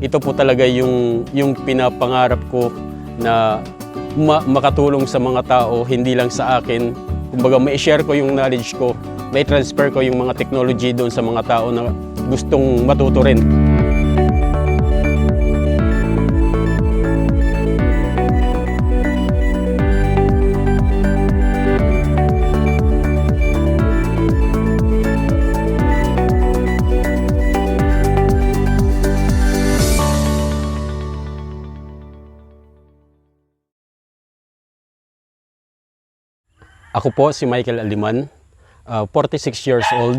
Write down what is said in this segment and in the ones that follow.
ito po talaga yung, yung pinapangarap ko na ma- makatulong sa mga tao, hindi lang sa akin. Kumbaga, ma-share ko yung knowledge ko, may transfer ko yung mga technology doon sa mga tao na gustong matuto rin. Ako po si Michael Aliman, uh, 46 years old.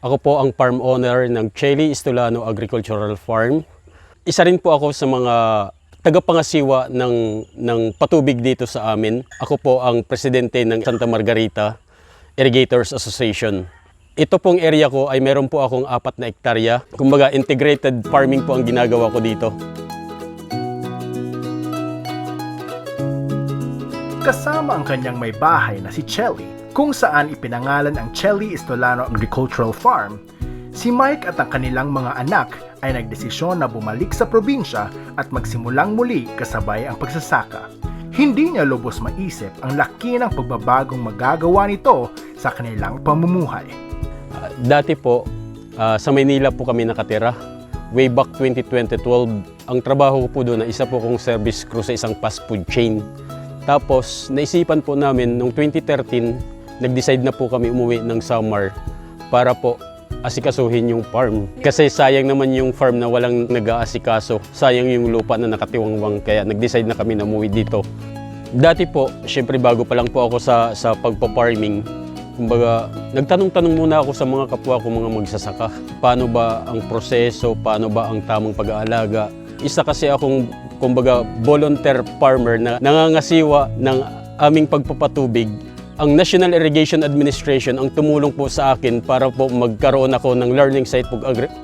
Ako po ang farm owner ng Chelly Istolano Agricultural Farm. Isa rin po ako sa mga tagapangasiwa ng, ng patubig dito sa amin. Ako po ang presidente ng Santa Margarita Irrigators Association. Ito pong area ko ay meron po akong apat na ektarya. Kumbaga integrated farming po ang ginagawa ko dito. Kasama ang kanyang may bahay na si Chelly, kung saan ipinangalan ang Chelly Estolano Agricultural Farm, si Mike at ang kanilang mga anak ay nagdesisyon na bumalik sa probinsya at magsimulang muli kasabay ang pagsasaka. Hindi niya lubos maisip ang laki ng pagbabagong magagawa nito sa kanilang pamumuhay. Uh, dati po, uh, sa Maynila po kami nakatira. Way back 2012, ang trabaho ko po doon ay isa po kong service crew sa isang fast food chain. Tapos, naisipan po namin, noong 2013, nag-decide na po kami umuwi ng summer para po asikasuhin yung farm. Kasi sayang naman yung farm na walang nag-aasikaso. Sayang yung lupa na nakatiwangwang, kaya nag-decide na kami na umuwi dito. Dati po, syempre bago pa lang po ako sa, sa pagpa-farming, kumbaga, nagtanong-tanong muna ako sa mga kapwa ko mga magsasaka. Paano ba ang proseso, paano ba ang tamang pag-aalaga. Isa kasi akong, kumbaga, volunteer farmer na nangangasiwa ng aming pagpapatubig. Ang National Irrigation Administration ang tumulong po sa akin para po magkaroon ako ng learning site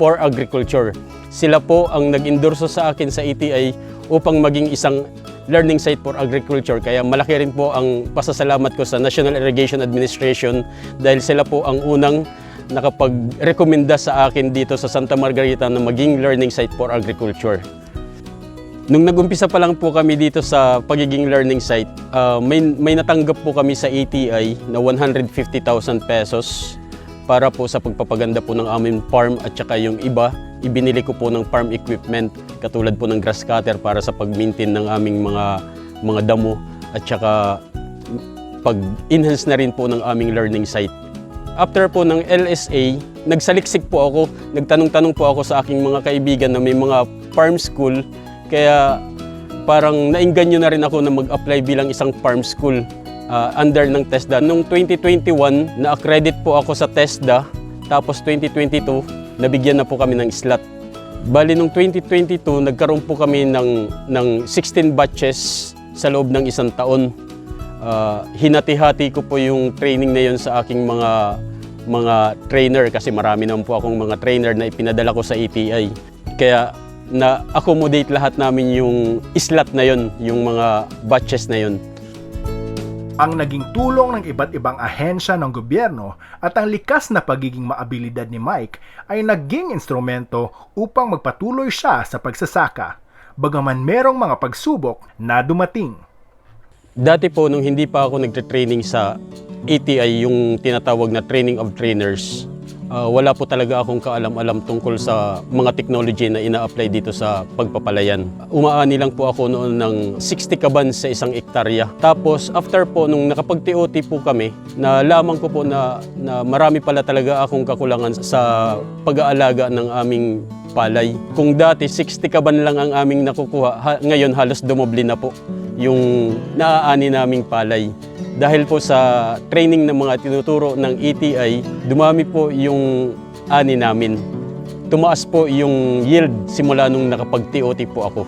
for agriculture. Sila po ang nag-endorso sa akin sa ETI upang maging isang learning site for agriculture. Kaya malaki rin po ang pasasalamat ko sa National Irrigation Administration dahil sila po ang unang nakapag-rekomenda sa akin dito sa Santa Margarita na maging learning site for agriculture. Nung nagumpisa pa lang po kami dito sa pagiging learning site, ah, may, may natanggap po kami sa ATI na 150,000 pesos para po sa pagpapaganda po ng aming farm at saka yung iba, ibinili ko po ng farm equipment katulad po ng grass cutter para sa pag-maintain ng aming mga mga damo at saka pag-enhance na rin po ng aming learning site. After po ng LSA, nagsaliksik po ako, nagtanong-tanong po ako sa aking mga kaibigan na may mga farm school, kaya parang nainganyo na rin ako na mag-apply bilang isang farm school ah, under ng TESDA. Noong 2021, na-accredit po ako sa TESDA, tapos 2022, nabigyan na po kami ng slot. Bali, noong 2022, nagkaroon po kami ng, ng 16 batches sa loob ng isang taon. Ah, hinati-hati ko po yung training na yun sa aking mga mga trainer kasi marami naman po akong mga trainer na ipinadala ko sa ETI. Kaya na-accommodate lahat namin yung slot na yun, yung mga batches na yun. ang naging tulong ng iba't ibang ahensya ng gobyerno at ang likas na pagiging maabilidad ni Mike ay naging instrumento upang magpatuloy siya sa pagsasaka, bagaman merong mga pagsubok na dumating. Dati po, nung hindi pa ako nagtre-training sa ATI, yung tinatawag na training of trainers, ah, wala po talaga akong kaalam-alam tungkol sa mga technology na ina-apply dito sa pagpapalayan. Umaani lang po ako noon ng 60 kaban sa isang ektarya. Tapos, after po, nung nakapag-TOT po kami, nalaman ko po na, na marami pala talaga akong kakulangan sa pag-aalaga ng aming palay. Kung dati 60 kaban lang ang aming nakukuha, ha- ngayon halos dumoble na po yung naaani naming palay. Dahil po sa training ng mga tinuturo ng ETI, dumami po yung ani namin. Tumaas po yung yield simula nung nakapag-TOT po ako.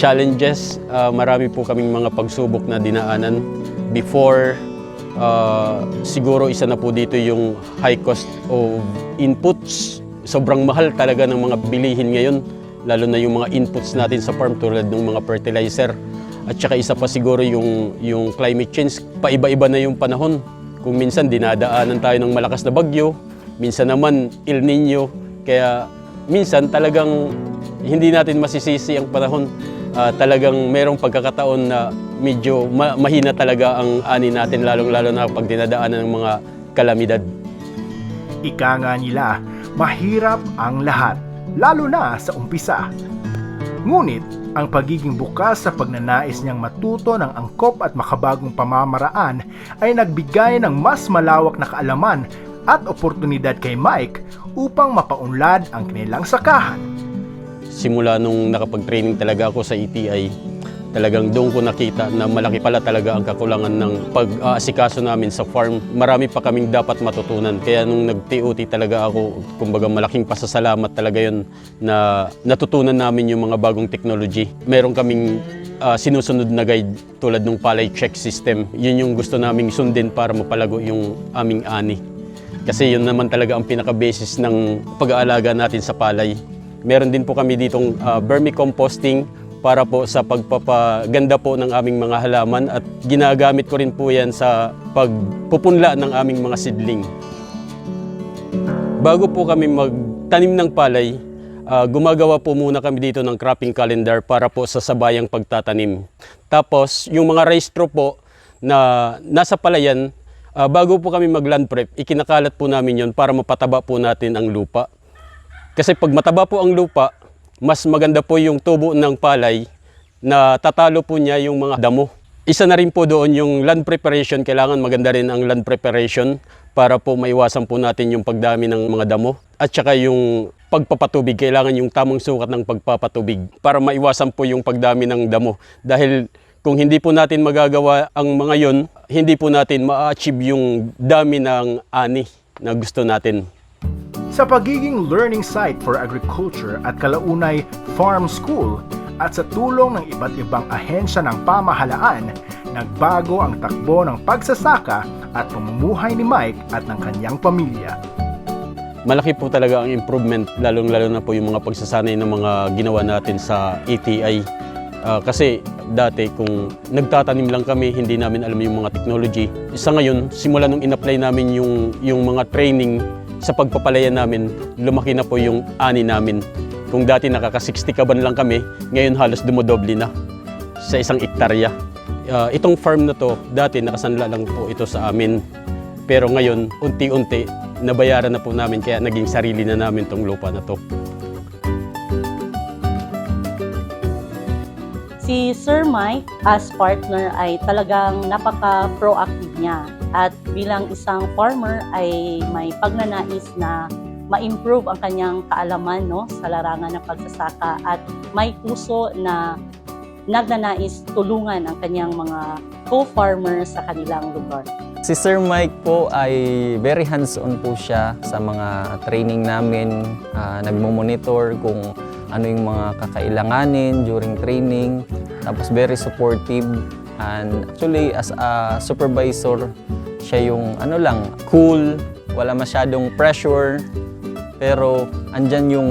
Challenges, ah, marami po kaming mga pagsubok na dinaanan. Before, ah, siguro isa na po dito yung high cost of inputs. Sobrang mahal talaga ng mga bilihin ngayon, lalo na yung mga inputs natin sa farm tulad ng mga fertilizer. At saka isa pa siguro yung, yung climate change, paiba-iba na yung panahon. Kung minsan dinadaanan tayo ng malakas na bagyo, minsan naman El Nino, kaya minsan talagang hindi natin masisisi ang panahon. Ah, talagang merong pagkakataon na medyo ma- mahina talaga ang ani natin, lalong-lalo na pag dinadaanan ng mga kalamidad. Ika nga nila, mahirap ang lahat, lalo na sa umpisa. Ngunit, ang pagiging bukas sa pagnanais niyang matuto ng angkop at makabagong pamamaraan ay nagbigay ng mas malawak na kaalaman at oportunidad kay Mike upang mapaunlad ang kanilang sakahan. simula nung nakapag-training talaga ako sa ETI, talagang doon ko nakita na malaki pala talaga ang kakulangan ng pag-aasikaso namin sa farm. Marami pa kaming dapat matutunan. Kaya nung nag-TOT talaga ako, kumbaga malaking pasasalamat talaga yun na natutunan namin yung mga bagong technology. Meron kaming ah, sinusunod na guide tulad ng palay check system. Yun yung gusto naming sundin para mapalago yung aming ani. Kasi yun naman talaga ang pinaka-basis ng pag-aalaga natin sa palay. Meron din po kami ditong uh, vermicomposting para po sa pagpapaganda po ng aming mga halaman at ginagamit ko rin po yan sa pagpupunla ng aming mga sidling. Bago po kami magtanim ng palay, ah, gumagawa po muna kami dito ng cropping calendar para po sa sabayang pagtatanim. Tapos, yung mga rice straw po na nasa palayan, ah, bago po kami mag-land prep, ikinakalat po namin yon para mapataba po natin ang lupa. Kasi pag mataba po ang lupa, mas maganda po yung tubo ng palay na tatalo po niya yung mga damo. Isa na rin po doon yung land preparation. Kailangan maganda rin ang land preparation para po maiwasan po natin yung pagdami ng mga damo. At saka yung pagpapatubig, kailangan yung tamang sukat ng pagpapatubig para maiwasan po yung pagdami ng damo. Dahil kung hindi po natin magagawa ang mga yon, hindi po natin ma-achieve yung dami ng ani na gusto natin. Sa pagiging learning site for agriculture at kalaunay farm school at sa tulong ng iba't ibang ahensya ng pamahalaan, nagbago ang takbo ng pagsasaka at pamumuhay ni Mike at ng kanyang pamilya. malaki po talaga ang improvement, lalong-lalo na po yung mga pagsasanay ng mga ginawa natin sa ETI. Ah, kasi dati kung nagtatanim lang kami, hindi namin alam yung mga technology. Sa ngayon, simula nung in-apply namin yung, yung mga training sa pagpapalayan namin, lumaki na po yung ani namin. Kung dati nakaka-60 kaban lang kami, ngayon halos dumodoble na sa isang ektarya. Ah, itong farm na to, dati nakasanla lang po ito sa amin. Pero ngayon, unti-unti, nabayaran na po namin kaya naging sarili na namin tong lupa na to. Si Sir Mike as partner ay talagang napaka-proactive niya at bilang isang farmer ay may pagnanais na ma-improve ang kanyang kaalaman no, sa larangan ng pagsasaka at may puso na nagnanais tulungan ang kanyang mga co-farmer sa kanilang lugar. Si Sir Mike po ay very hands-on po siya sa mga training namin. Ah, nagmo-monitor kung ano yung mga kakailanganin during training. Tapos very supportive. And actually, as a supervisor, siya yung ano lang, cool, wala masyadong pressure. Pero andyan yung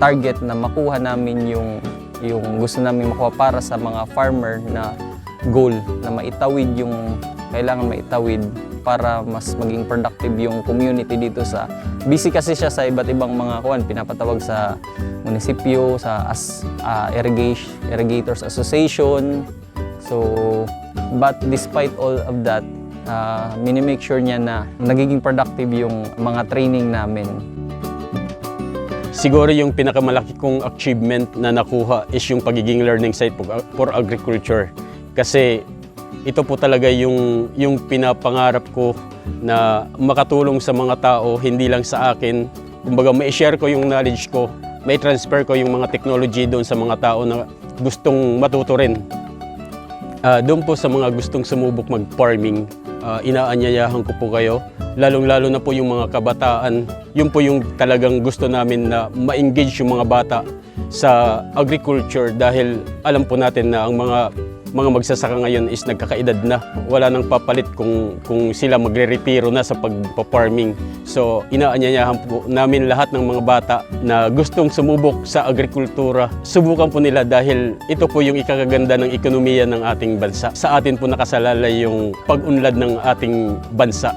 target na makuha namin yung yung gusto namin makuha para sa mga farmer na goal na maitawid yung kailangan maitawid para mas maging productive yung community dito sa busy kasi siya sa iba't ibang mga kuan pinapatawag sa munisipyo sa as ah, irrigation irrigators association so but despite all of that uh, minimake sure niya na nagiging productive yung mga training namin Siguro yung pinakamalaki kong achievement na nakuha is yung pagiging learning site for, for agriculture. Kasi ito po talaga yung, yung pinapangarap ko na makatulong sa mga tao, hindi lang sa akin. Kumbaga, may-share ko yung knowledge ko, may transfer ko yung mga technology doon sa mga tao na gustong matuto rin. Ah, doon po sa mga gustong sumubok mag-farming, ah, inaanyayahan ko po kayo. Lalong-lalo na po yung mga kabataan. Yun po yung talagang gusto namin na ma-engage yung mga bata sa agriculture dahil alam po natin na ang mga mga magsasaka ngayon is nagkakaedad na. Wala nang papalit kung, kung sila magre-retiro na sa pagpa-farming. So, inaanyayahan po namin lahat ng mga bata na gustong sumubok sa agrikultura. Subukan po nila dahil ito po yung ikakaganda ng ekonomiya ng ating bansa. Sa atin po nakasalalay yung pag-unlad ng ating bansa.